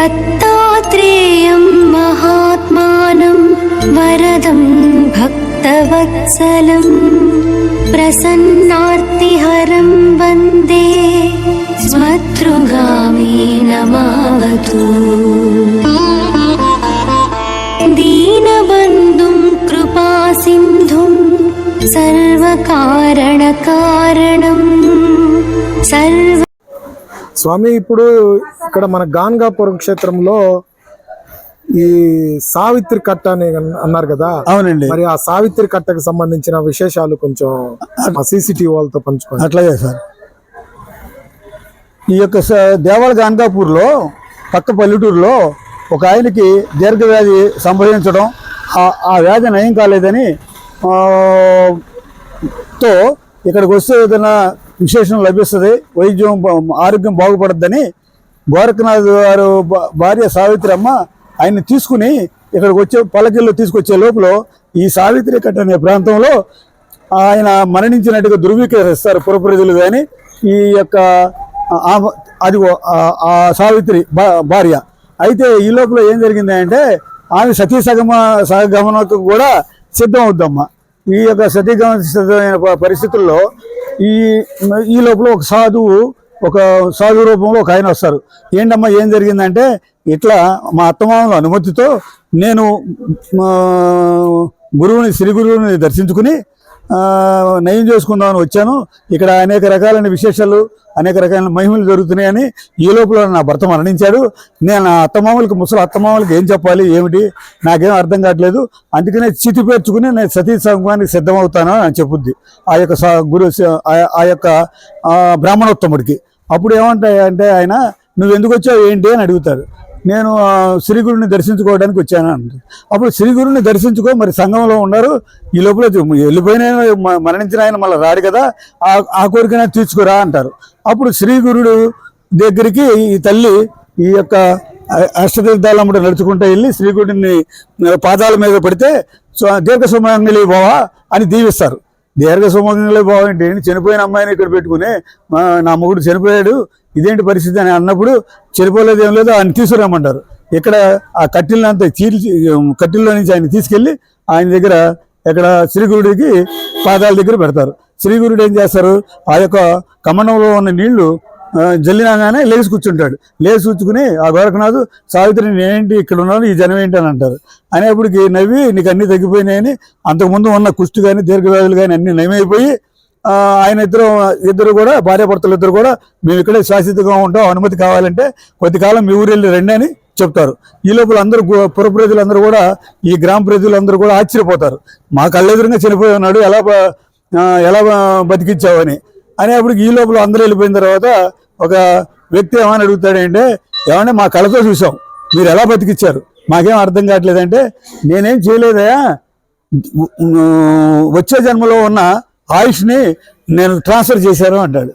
दत्तात्रेयं महात्मानं वरदं भक्तवत्सलं प्रसन्नार्तिहरं वन्दे स्वतृगामी नमावतु। दीनबन्धुं कृपासिन्धुं सर्वकारणकारणं सर्व స్వామి ఇప్పుడు ఇక్కడ మన గాన్గాపురం క్షేత్రంలో ఈ సావిత్రి కట్ట అని అన్- అన్నారు కదా? అవునండి. మరి ఆ సావిత్రి కట్టకు సంబంధించిన విశేషాలు కొంచెం సీసీటీవీ వాళ్ళతో పంచుకోండి. అట్లాగే సార్. ఈ యొక్క దేవాల గాంగాపూర్లో పక్క పల్లెటూరులో ఒక ఆయనకి దీర్ఘవ్యాధి సంభవించడం ఆ- ఆ వ్యాధి నయం కాలేదని తో ఇక్కడికి వస్తే ఏదైనా విశేషం లభిస్తుంది. వైద్యం ఆరోగ్యం బాగుపడద్దని గోరఖనాథ్ గారు భార్య సావిత్రి అమ్మ ఆయన్ని తీసుకుని ఇక్కడికి వచ్చే పల్లకిల్లో తీసుకొచ్చే లోపల ఈ సావిత్రి కట్ట అనే ప్రాంతంలో ఆయన మరణించినట్టుగా ధృవీకరిస్తారు పురప్రజలు కానీ ఈ యొక్క ఆ- అది ఆ సావిత్రి భార్య. అయితే ఈ లోపల ఏం జరిగింది అంటే ఆమె సతీ సగమ సగమనకు కూడా సిద్ధం అవుద్దమ్మా. ఈ యొక్క సతీగమన సిద్ధమైన పరిస్థితుల్లో ఈ ఈ లోపల ఒక సాధువు ఒక సాధు రూపంలో ఒక ఆయన వస్తారు. ఏంటమ్మా ఏం జరిగిందంటే ఇట్లా మా అత్తమామల అనుమతితో నేను మా గురువుని శ్రీ గురువుని దర్శించుకుని నయం చేసుకుందామని వచ్చాను. ఇక్కడ అనేక రకాలైన విశేషాలు అనేక రకాలైన మహిమలు జరుగుతున్నాయని ఈ లోపల నా భర్త మరణించాడు. నేను నా అత్తమామలకి ముసలి అత్తమామలకి ఏం చెప్పాలి ఏమిటి? నాకేం అర్థం కావట్లేదు. అందుకనే చితి పేర్చుకుని నేను సతీ సంఘానికి సిద్ధమవుతాను అని చెప్పుద్ది. ఆ యొక్క గురు ఆ- యొక్క బ్రాహ్మణోత్తముడికి. అప్పుడు ఏమంటాయి అంటే ఆయన నువ్వు ఎందుకు వచ్చావు? ఏంటి? అని అడుగుతాడు నేను శ్రీ శ్రీగురుని దర్శించుకోవడానికి వచ్చాను అంటారు అప్పుడు శ్రీగురుని దర్శించుకో మరి సంఘంలో ఉన్నారు. ఈ లోపల వెళ్ళిపోయిన మ- మరణించిన ఆయన మళ్ళీ రాడు కదా. ఆ ఆ కోరికనే తీర్చుకురా అంటారు. అప్పుడు శ్రీగురుడు దగ్గరికి ఈ తల్లి ఈ యొక్క అష్టతీర్థాలు అష్టతీర్థాలమ్మడు నడుచుకుంటూ వెళ్ళి శ్రీగుడిని పాదాల మీద పడితే దీర్ఘ సుమంగళి బావా అని దీవిస్తారు. దీర్ఘ సుమంగళి బావ ఏంటి? చనిపోయిన అమ్మాయిని ఇక్కడ పెట్టుకుని నా మొగుడు చనిపోయాడు. ఇదేంటి పరిస్థితి అని అన్నప్పుడు చనిపోలేదు ఏం లేదు ఆయన తీసుకురామంటారు ఇక్కడ ఆ కట్టెలంతా చీల్చి కట్టెల్లో నుంచి ఆయన తీసుకెళ్ళి ఆయన దగ్గర ఇక్కడ శ్రీగురుడికి పాదాల దగ్గర పెడతారు. శ్రీగురుడు ఏం చేస్తారు? ఆ యొక్క కమండంలో ఉన్న నీళ్ళు జల్లినాగానే లేచి కూర్చుంటాడు. లేచి కూర్చుకుని ఆ గోరఖనాథు సావిత్రి నేనేంటి ఇక్కడ ఉన్నాను? ఈ జనం ఏంటి? అని అంటారు. అనేప్పటికి నవ్వి నీకు అన్నీ తగ్గిపోయినాయని అంతకుముందు ఉన్న కుష్టి కానీ దీర్ఘవ్యాధులు కానీ అన్ని నయమైపోయి ఆయన ఇద్దరు ఇద్దరు కూడా భార్యాభర్తలు ఇద్దరు కూడా మేము ఇక్కడే శాశ్వతంగా ఉంటాం. అనుమతి కావాలంటే కొద్ది కాలం మీ ఊరు వెళ్ళి రండి అని చెప్తారు. ఈ లోపల అందరూ పురప్రజలందరూ పుర ప్రజలందరూ కూడా ఈ గ్రామ ప్రజలందరూ కూడా ఆశ్చర్యపోతారు. మా కళ్ళెదురుగా చనిపోయి ఉన్నాడు ఎలా ఎలా బతికించావని అనేప్పటికి ఈ లోపల అందరూ వెళ్ళిపోయిన తర్వాత ఒక వ్యక్తి ఏమని అడుగుతాడంటే ఏమంటే మా కళ్ళతో చూసాం మీరు ఎలా బతికిచ్చారు? మాకేం అర్థం కావట్లేదంటే నేనేం చేయలేదయా వచ్చే జన్మలో ఉన్న ఆయుష్ని నేను ట్రాన్స్ఫర్ చేశాను అంటాడు.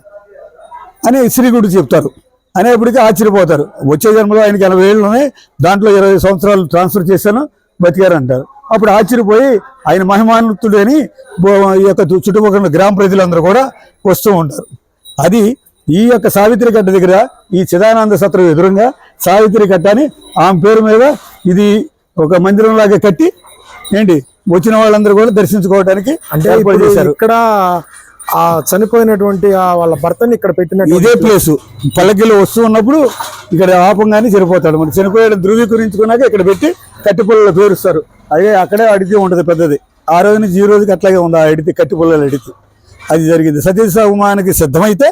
అని శ్రీగుడు చెప్తారు. అనేప్పటికీ ఆశ్చర్యపోతారు. వచ్చే జన్మలో ఆయనకి ఎనభై ఏళ్ళు ఉన్నాయి దాంట్లో ఇరవై సంవత్సరాలు ట్రాన్స్ఫర్ చేశాను బతికారు అంటారు. అప్పుడు ఆశ్చర్యపోయి ఆయన మహిమానుతుడు అని ఈ యొక్క చుట్టుపక్కల గ్రామ ప్రజలందరూ కూడా వస్తూ ఉంటారు. అది ఈ యొక్క సావిత్రి కట్ట దగ్గర ఈ చిదానంద సత్రం ఎదురుగా సావిత్రి కట్ట అని ఆమె పేరు మీద ఇది ఒక మందిరంలాగా కట్టి ఏంటి? వచ్చిన వాళ్ళందరూ కూడా దర్శించుకోవడానికి అంటే ఇప్పుడు ఇక్కడ ఆ చనిపోయినటువంటి ఆ వాళ్ళ భర్తని ఇక్కడ పెట్టినట్టు ఇదే ప్లేసు పల్లకిలో వస్తూ ఉన్నప్పుడు ఇక్కడ ఆపంగానే చనిపోతాడు. మరి చనిపోయాడు ధృవీకరించుకున్నాక ఇక్కడ పెట్టి కట్టిపుల్లలు పేరుస్తారు. అదే అక్కడే అడితే ఉంటుంది పెద్దది. ఆ రోజు నుంచి ఈ రోజుకి అట్లాగే ఉంది ఆ అడితే కట్టిపుల్లలు అడితే. అది జరిగింది. సతీ సహమానికి సిద్ధమైతే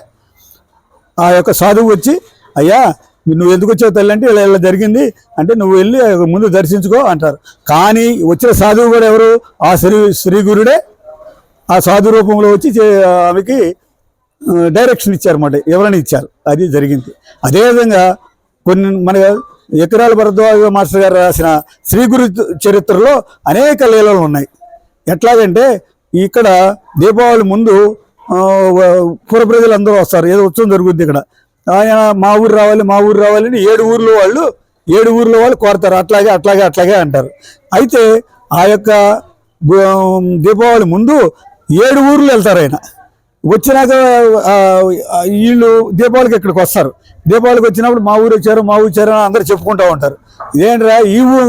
ఆ యొక్క సాధువు వచ్చి అయ్యా నువ్వు ఎందుకు వచ్చావు తల్లి అంటే ఇలా ఇలా జరిగింది అంటే నువ్వు వెళ్ళి ముందు దర్శించుకో అంటారు. కానీ వచ్చిన సాధువు కూడా ఎవరు? ఆ శ్రీ శ్రీ గురుడే. ఆ సాధు రూపంలో వచ్చి చే- ఆమెకి డైరెక్షన్ ఇచ్చారన్నమాట ఎవరైనా ఇచ్చారు. అది జరిగింది. అదేవిధంగా కొన్ని మన ఎకరాల భరద్వాజ మాస్టర్ గారు రాసిన శ్రీ గురు చరిత్రలో అనేక లీలలు ఉన్నాయి. ఎట్లాగంటే ఇక్కడ దీపావళి ముందు పూర్వ ప్రజలు అందరూ వస్తారు. ఏదో ఉత్సవం జరుగుద్ది ఇక్కడ. ఆయన మా ఊరు రావాలి మా ఊరు రావాలి అని ఏడు ఊర్లో వాళ్ళు ఏడు ఊర్లో వాళ్ళు కోరతారు. అట్లాగే అట్లాగే అట్లాగే అంటారు. అయితే ఆ యొక్క దీపావళి ముందు ఏడు ఊర్లు వెళ్తారు ఆయన. వచ్చినాక వీళ్ళు దీపావళికి ఇక్కడికి వస్తారు. దీపావళికి వచ్చినప్పుడు మా ఊరు వచ్చారు మా ఊరు వచ్చారు అని అందరూ చెప్పుకుంటూ ఉంటారు. ఇదేంట్రా ఈ ఊరు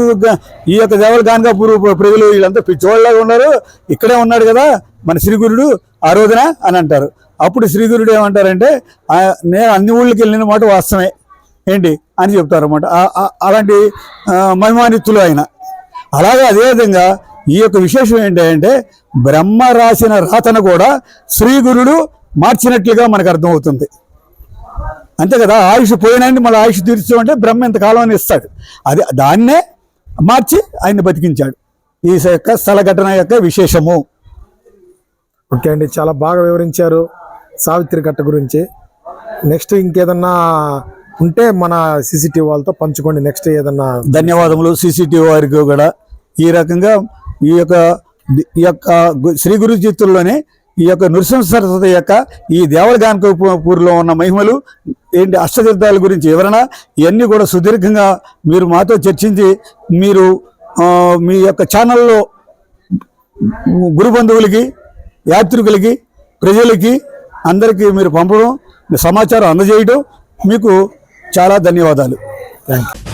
ఈ యొక్క దేవల గానగాపూర్ ప్రజలు వీళ్ళంతా పిచ్చోళ్ళగా ఉన్నారు. ఇక్కడే ఉన్నాడు కదా మన శ్రీగురుడు ఆ రోజున అని అంటారు. అప్పుడు శ్రీగురుడు ఏమంటారంటే నేను అన్ని ఊళ్ళకి వెళ్ళిన మాట వాస్తవమే. ఏంటి? అని చెప్తారు అనమాట అలాంటి మహిమానిత్తులు ఆయన. అలాగే అదేవిధంగా ఈ యొక్క విశేషం ఏంటంటే బ్రహ్మ రాసిన రాతను కూడా శ్రీగురుడు మార్చినట్లుగా మనకు అర్థమవుతుంది. అంతే కదా? ఆయుష్ పోయినాన్ని మళ్ళీ ఆయుష్ తీర్చామంటే బ్రహ్మ ఇంతకాలం అని ఇస్తాడు. అది దాన్నే మార్చి ఆయన్ని బతికించాడు. ఈ యొక్క స్థల ఘటన యొక్క విశేషము. ఓకే అండి చాలా బాగా వివరించారు. సావిత్రి కట్ట గురించి. నెక్స్ట్ ఇంకేదన్నా ఉంటే మన సీసీటీవీ వాళ్ళతో పంచుకోండి. నెక్స్ట్ ఏదన్నా ధన్యవాదములు సీసీటీవీ వారికి కూడా. ఈ రకంగా ఈ యొక్క ఈ యొక్క శ్రీ గురు చిత్తుల్లోనే ఈ యొక్క నృసింహ యొక్క ఈ దేవలగానకపూర్లో ఉన్న మహిమలు ఏంటి అష్టతీర్థాల గురించి వివరణ ఇవన్నీ కూడా సుదీర్ఘంగా మీరు మాతో చర్చించి మీరు మీ యొక్క ఛానల్లో గురు బంధువులకి యాత్రికులకి ప్రజలకి అందరికీ మీరు పంపడం సమాచారం అందజేయడం మీకు చాలా ధన్యవాదాలు. Thank you